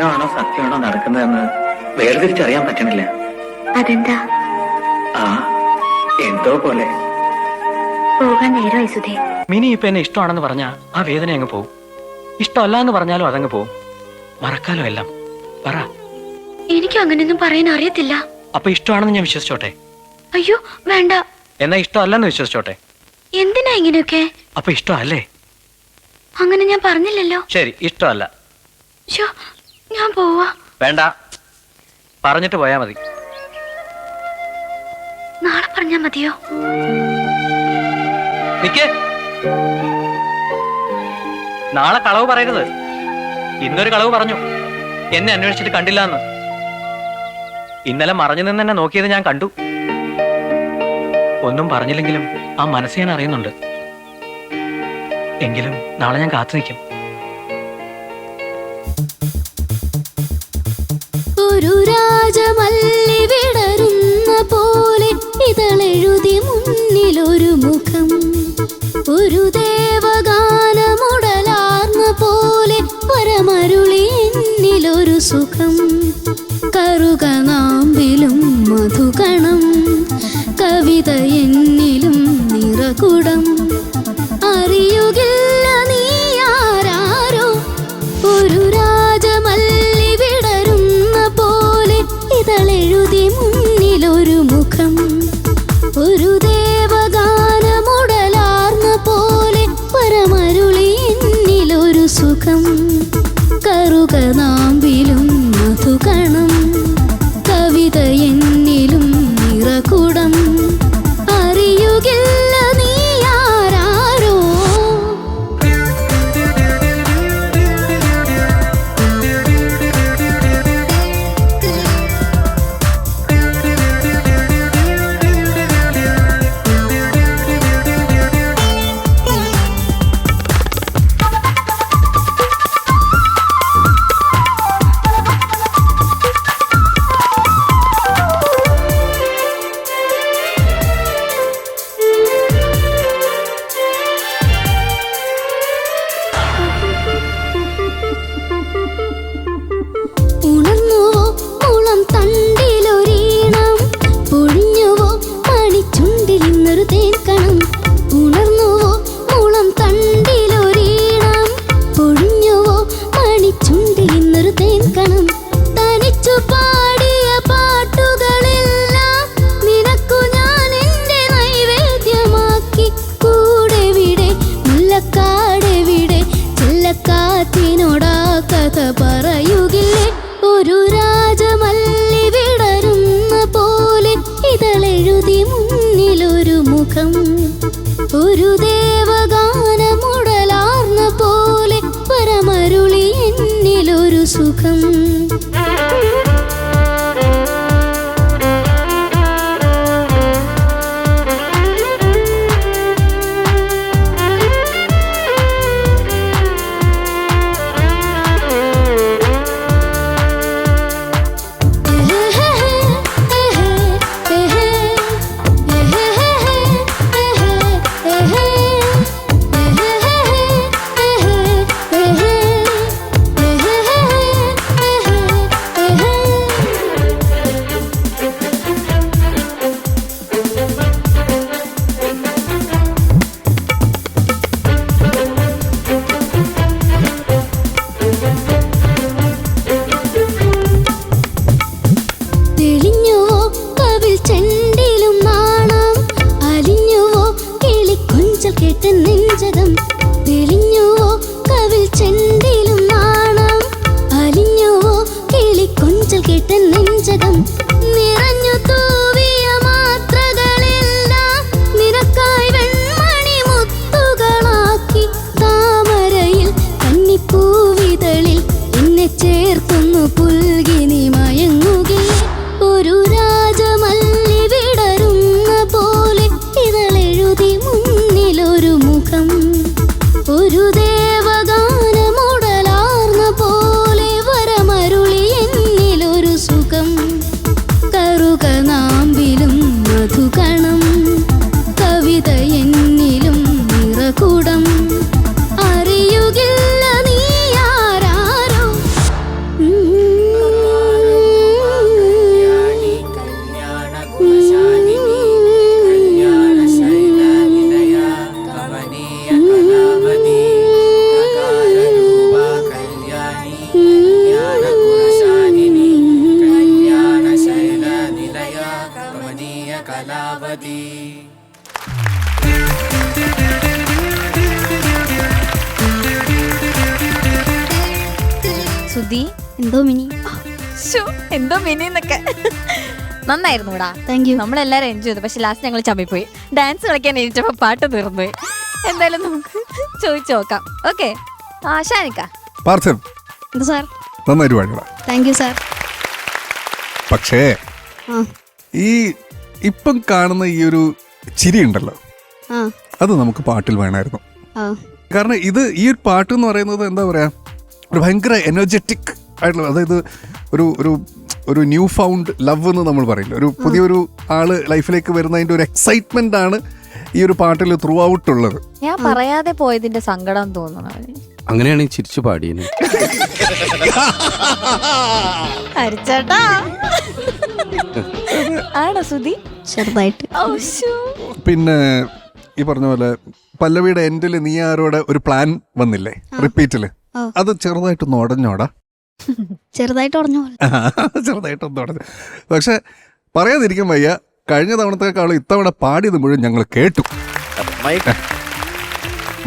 സ്വപ്നമാണോ സത്യമാണോ നടക്കുന്നതെന്ന് വേർതിരിച്ചറിയാൻ പറ്റണില്ല. അതെന്താ? ആ എന്തോ പോലെ. പോകാൻ നേരമായി സുധേ. മിനി ഇപ്പൊ എന്നെ ഇഷ്ടമാണെന്ന് പറഞ്ഞാ ആ വേദന അങ്ങ് പോവും. ഇഷ്ടമല്ല എന്ന് പറഞ്ഞാലും അതങ്ങ് പോവും. മറക്കാലോ എല്ലാം. പറ. എനിക്ക് അങ്ങനെയൊന്നും പറയാൻ അറിയത്തില്ല. അപ്പൊ ഇഷ്ടമാണെന്ന് ഞാൻ വിശ്വസിച്ചോട്ടെ? അയ്യോ വേണ്ട. എന്നാ ഇഷ്ടമല്ലെന്ന് വിശ്വസിച്ചോട്ടെ? എന്തിനാ ഇങ്ങനെയൊക്കെ? അപ്പൊ ഇഷ്ടമല്ലേ? അങ്ങനെ ഞാൻ പറഞ്ഞില്ലല്ലോ. ശരി ഇഷ്ടമല്ല. ശോ ഞാൻ പോവാ. വേണ്ട. പറഞ്ഞിട്ട് പോയാ മതി. നാളെ പറഞ്ഞാ മതിയോ? നിക്കേ. നാളെ കളവ് പറയരുത്. ഇന്നൊരു കളവ് പറഞ്ഞു. എന്നെ അന്വേഷിച്ചിട്ട് കണ്ടില്ല എന്ന് ഇന്നലെ മറഞ്ഞു നിന്ന് എന്നെ നോക്കിയത് ഞാൻ കണ്ടു. ഒന്നും പറഞ്ഞില്ലെങ്കിലും ആ മനസ്സ് ഞാൻ അറിയുന്നുണ്ട്. എങ്കിലും നാളെ ഞാൻ കാത്തു നിൽക്കും. ഇതളെഴുതി മുന്നിലൊരു മുഖം. ഒരു ദേവഗാനമുടലാർന്ന പോലെ പരമരുളി എന്നിലൊരു സുഖം. കറുക നാമ്പിലും മധുകണം കവിത എന്നിലും നിറകുടം. അറിയുകില്ല മുഖം ഒരു ദേവഗാനമുടലാർന്ന പോലെ പരമരുളി എന്നിലൊരു സുഖം. পুতুল എന്തോ മിനിന്നൊക്കെ നന്നായിരുന്നു ഇടാ താങ്ക് യു നമ്മളെല്ലാരും എൻജോയ് ചെയ്തു. പക്ഷെ ലാസ്റ്റ് ഞങ്ങൾ ചമ്മിപ്പോയി. ഡാൻസ് കളിക്കാൻ എണീറ്റപ്പോ പാട്ട് തീർന്നുപോയി എന്തായാലും നമുക്ക് ചോദിച്ചു നോക്കാം. ഓക്കെ ആ ഷാനിക്ക. പാർത്ഥൻ എന്താ സാർ? നന്നായിട്ട് പാടിയടാ താങ്ക് യു സാർ പക്ഷേ ആ. ഈ ഇപ്പം കാണുന്ന ഈ ഒരു ചിരി ഉണ്ടല്ലോ. ആ. അത് നമുക്ക് പാട്ടിൽ വേണമായിരുന്നു. ആ. കാരണം ഇത് ഈ ഒരു പാട്ട് എന്ന് പറയുന്നത് എന്താ പറയാ? ഒരു ഭയങ്കര എനർജറ്റിക് ആയിട്ടുള്ള അതായത് ഒരു ഒരു ഒരു ന്യൂ ഫൗണ്ട് ലവ് എന്ന് നമ്മൾ പറയില്ല? ഒരു പുതിയൊരു ആൾ ലൈഫിലേക്ക് വരുന്നതിന്റെ ഒരു എക്സൈറ്റ്മെന്റ് ആണ് ഈ ഒരു പാട്ടിൽ ത്രൂ ഔട്ട് ഉള്ളത്. ഞാൻ പറയാതെ പോയതിന്റെ സങ്കടം തോന്നണം? അങ്ങനെയാണെങ്കിൽ ചിരിച്ചു പാടിയത്. ആണോ സുധി? ചെറുതായിട്ട്. പിന്നെ ഈ പറഞ്ഞ പോലെ പല്ലവിയുടെ എൻഡിൽ നീ ആരോടെ ഒരു പ്ലാൻ വന്നില്ലേ? റിപ്പീറ്റിൽ അത് ചെറുതായിട്ടൊന്ന് ഉടഞ്ഞോടാ. ചെറുതായിട്ട് ഉറഞ്ഞു പോലെ. ചെറുതായിട്ടൊന്ന് ഉടഞ്ഞു പക്ഷെ പറയാതിരിക്കും വയ്യ. കഴിഞ്ഞ തവണത്തെക്കാളും ഇത്തവണ പാടിയത് മുഴുവൻ ഞങ്ങൾ കേട്ടു.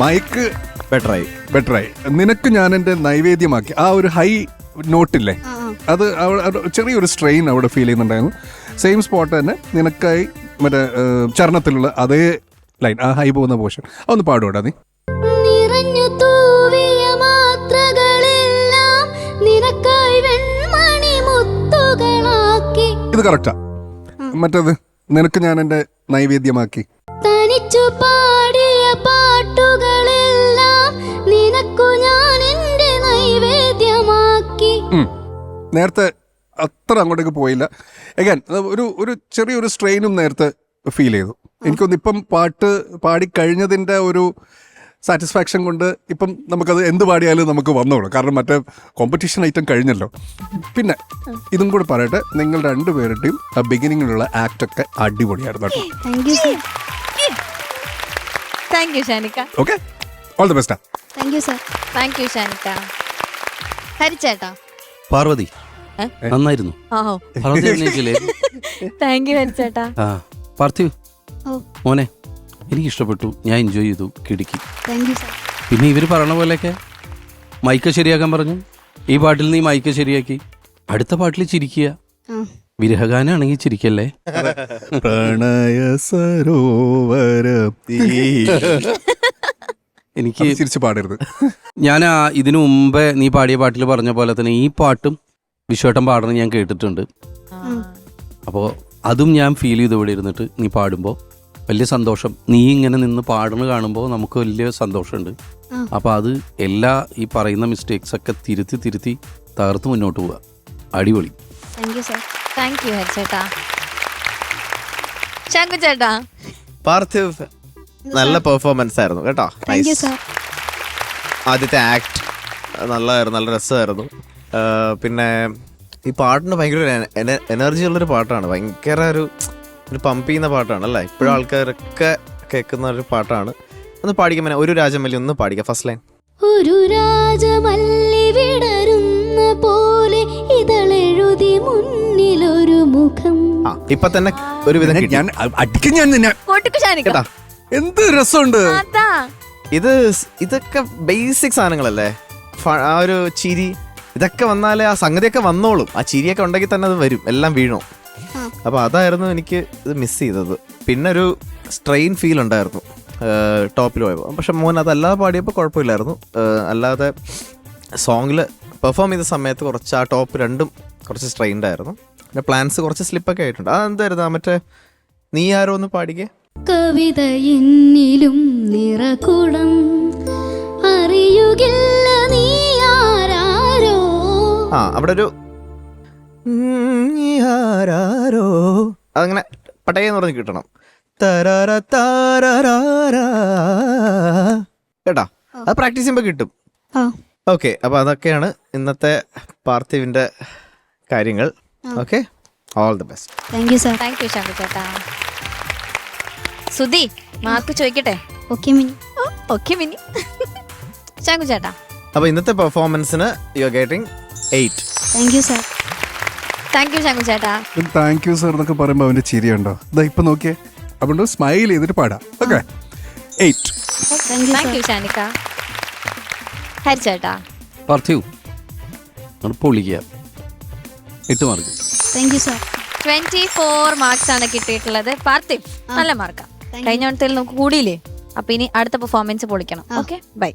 മൈക്ക് ബെറ്ററായി ബെറ്ററായി നിനക്ക് ഞാൻ എന്റെ നൈവേദ്യമാക്കി. ആ ഒരു ഹൈ നോട്ടില്ലേ? അത് അവിടെ അവിടെ ചെറിയൊരു സ്ട്രെയിൻ അവിടെ ഫീൽ ചെയ്യുന്നുണ്ടായിരുന്നു. സെയിം സ്പോട്ട് തന്നെ നിനക്കായി മറ്റേ ഏഹ്, ചരണത്തിലുള്ള അതേ ലൈൻ ആ ഹൈ പോകുന്ന പോർഷൻ അതൊന്ന് പാടുവാടാ നീ. കറക്റ്റാ മറ്റേത്? നിനക്ക് ഞാൻ എന്റെ നൈവേദ്യമാക്കി. തനിച്ചു പാടിയ പാട്ടുകളെല്ലാം നിനക്കു ഞാൻ എന്റെ നൈവേദ്യമാക്കി. ഉം. നേരത്തെ അത്ര അങ്ങോട്ടേക്ക് പോയില്ല. എഗാൻ ഒരു ഒരു ചെറിയൊരു സ്ട്രെയിനും നേരത്തെ ഫീൽ ചെയ്തു. എനിക്കൊന്നിപ്പം പാട്ട് പാടിക്കഴിഞ്ഞതിന്റെ ഒരു സാറ്റിസ്ഫാക്ഷൻ കൊണ്ട് ഇപ്പം നമുക്കത് എന്ത് പാടിയാലും നമുക്ക് വന്നോളൂ. കാരണം മറ്റേ കോമ്പറ്റീഷൻ ഐറ്റം കഴിഞ്ഞല്ലോ. പിന്നെ ഇതും കൂടെ പറയട്ടെ നിങ്ങൾ രണ്ടുപേരുടെയും ആ ബിഗിനിങ്ങിലുള്ള ആക്ട് ഒക്കെ അടിപൊളിയായിരുന്നു കേട്ടോ. Thank you sir thank you ഷാനിക്ക. Okay all the best thank you sir thank you ഷാനിക്ക. ഹരിച്ചേട്ടാ. പാർവതി നന്നായിരുന്നു. Thank you ഹരിച്ചേട്ടാ. ആ പാർത്ഥിവ് ഓ. മോനെ എനിക്ക് ഇഷ്ടപ്പെട്ടു ഞാൻ എൻജോയ് ചെയ്തു കിടുക്കി. പിന്നെ ഇവർ പറയണ പോലെയൊക്കെ മൈക്ക് ശരിയാക്കാൻ പറഞ്ഞു. ഈ പാട്ടിൽ നീ മൈക്ക് ശരിയാക്കി. അടുത്ത പാട്ടിൽ ചിരിക്കുക. വിരഹഗാനാണെങ്കിൽ ചിരിക്കല്ലേ? പ്രണയ സരോവര എനിക്ക് ചിരിച്ചു പാടരുത്. ഞാൻ ഇതിനു മുമ്പേ നീ പാടിയ പാട്ടിൽ പറഞ്ഞ പോലെ തന്നെ ഈ പാട്ടും വിശ്വട്ടം പാടണം ഞാൻ കേട്ടിട്ടുണ്ട്. അപ്പോൾ അതും ഞാൻ ഫീൽ ചെയ്തു ഇവിടെ ഇരുന്നിട്ട് നീ പാടുമ്പോൾ വലിയ സന്തോഷം. നീ ഇങ്ങനെ നിന്ന് പാടുന്നു കാണുമ്പോൾ നമുക്ക് വലിയ സന്തോഷമുണ്ട്. അപ്പം അപ്പോൾ അത് എല്ലാ ഈ പറയുന്ന മിസ്റ്റേക്സ് ഒക്കെ തിരുത്തി തിരുത്തി തകർത്ത് മുന്നോട്ട് പോവുക. അടിപൊളി. Thank you sir thank you ഹരിച്ചേട്ടാ. Shanku ചേട്ടാ. പാർത്ഥിവ് നല്ല പെർഫോമൻസ് ആയിരുന്നു കേട്ടോ. ആദ്യത്തെ ആക്ട് നല്ലതായിരുന്നു നല്ല രസമായിരുന്നു. പിന്നെ ഈ പാട്ടിന് ഭയങ്കര എനർജി ഉള്ളൊരു പാട്ടാണ്. ഭയങ്കര ഒരു ഒരു പമ്പ് ചെയ്യുന്ന പാട്ടാണ് അല്ലേ ഇപ്പോഴും ആൾക്കാരൊക്കെ കേൾക്കുന്ന ഒരു പാട്ടാണ്. ഒന്ന് പാടിക്കാൻ ഒരു രാജമല്ലി ഒന്ന് പാടിക്കാം ഫസ്റ്റ് ലൈൻ ഒരു രാജമല്ലി വിടരുന്ന പോലെ ഇതളെഴുതി മുന്നിലൊരു മുഖം. ആ ഇപ്പൊ തന്നെ ഒരു വിധം ഞാൻ അടിക്കും ഞാൻ നിന്നെ. എന്ത് രസമുണ്ട്. ഇത് ഇതൊക്കെ ബേസിക് സാധനങ്ങളല്ലേ? ആ ഒരു ചിരി. ഇതൊക്കെ വന്നാലേ ആ സംഗതിയൊക്കെ വന്നോളും. ആ ചിരിയൊക്കെ ഉണ്ടെങ്കിൽ തന്നെ അത് വരും. എല്ലാം വീണു ആ. അപ്പൊ അതായിരുന്നു എനിക്ക് ഇത് മിസ് ചെയ്തത്. പിന്നെ ഒരു സ്ട്രെയിൻ ഫീൽ ഉണ്ടായിരുന്നു ടോപ്പിൽ പോയപ്പോൾ പക്ഷെ മോൻ അതല്ലാതെ പാടിയപ്പോൾ കുഴപ്പമില്ലായിരുന്നു. അല്ലാതെ സോങ്ങിൽ പെർഫോം ചെയ്ത സമയത്ത് കുറച്ച് ആ ടോപ്പ് രണ്ടും കുറച്ച് സ്ട്രെയിൻഡ് ആയിരുന്നു. പിന്നെ പ്ലാൻസ് കുറച്ച് സ്ലിപ്പൊക്കെ ആയിട്ടുണ്ട്. ആ മറ്റേ നീ ആരോ ഒന്ന് പാടിക്കേ? കവിത എന്നിലും നിറകുടം. അറിയുകില്ല നീ ആരാരോ. ആ അവിടെ ഒരു നീ ആരാരോ അതങ്ങനെ പട്ടയെന്ന് പറഞ്ഞ് കിട്ടണം. കേട്ടോ? അത് പ്രാക്ടീസ് ചെയ്യുമ്പോൾ കിട്ടും. ഓക്കെ അപ്പൊ അതൊക്കെയാണ് ഇന്നത്തെ പാർത്ഥിവിന്റെ കാര്യങ്ങൾ. Okay all the best thank you sir thank you Shanku ചേട്ടാ. സുധി മാർക്ക് ചോദിക്കട്ടെ? ഓക്കെ മിനി. ഓക്കെ മിനി. ശങ്കു ചേട്ടാ. അപ്പൊ ഇന്നത്തെ പെർഫോമൻസിന് you are getting eight thank you sir thank you Shanku ചേട്ടാ. താങ്ക് യു സർ എന്നൊക്കെ പറയുമ്പോൾ അവന്റെ ചിരിയുണ്ടോ? ഇതാ ഇപ്പൊ നോക്കിയേ. അതുകൊണ്ട് സ്മൈൽ ചെയ്തിട്ട് പാടാം. Okay eight thank you Shanikka Shanikka Hari ചേട്ടാ. പാർത്ഥിവ് പൊളിക്കുക. എട്ട് mark thank you sir twenty four marks ആണ് കിട്ടിയിട്ടുള്ളത്. പാർത്ഥിവ് നല്ല മാർക്കാ കഴിഞ്ഞ വട്ടത്തിൽ നമുക്ക് കൂടിയില്ലേ? അപ്പൊ ഇനി അടുത്ത പെർഫോമൻസ് പൊളിക്കണം. Okay bye